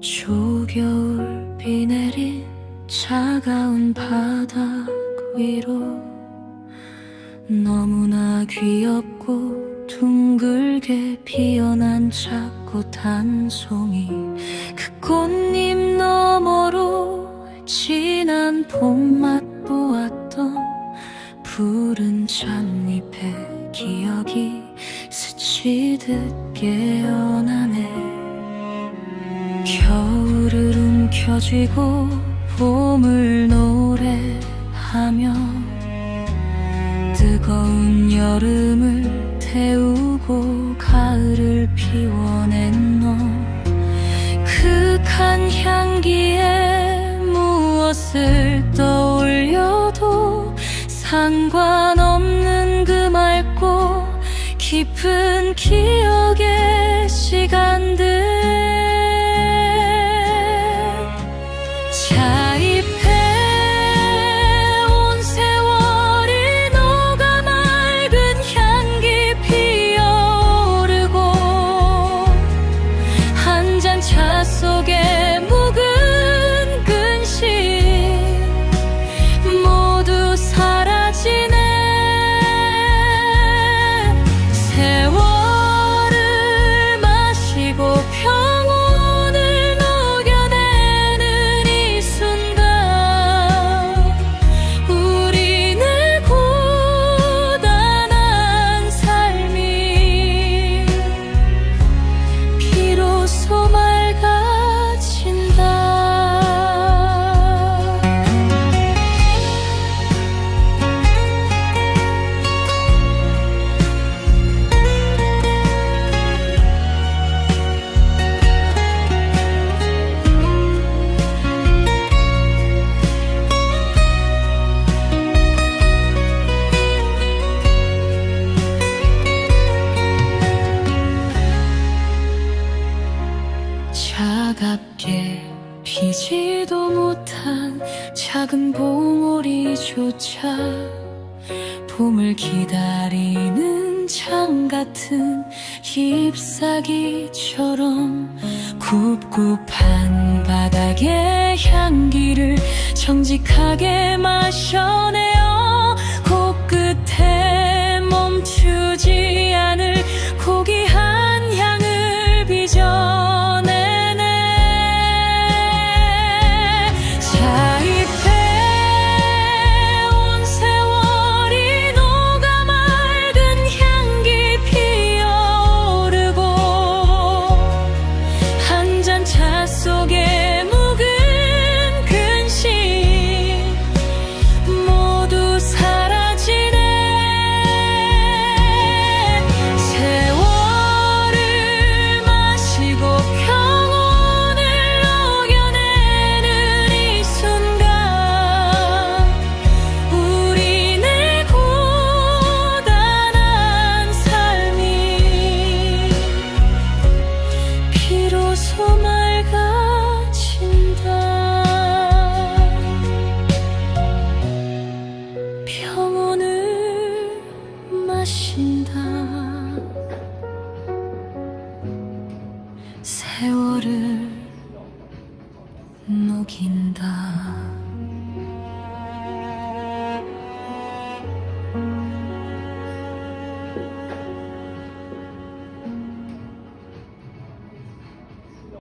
초겨울 비 내린 차가운 바닥 위로 너무나 귀엽고 둥글게 피어난 작고 단 송이 그 꽃잎 너머로 지난 봄맛 보았던 푸른 잔잎에 기억이 스치듯 깨어나네. 겨울을 움켜쥐고 봄을 노래하며 뜨거운 여름을 태우고 가을을 피워낸 너. 극한 향기에 무엇을 떠올려도 맑고 깊은 기억의 시간들 작은 봉오리조차 봄을 기다리는 창 같은 잎사귀처럼 굽굽한 바닥의 향기를 정직하게 마셔 차 세월을 녹인다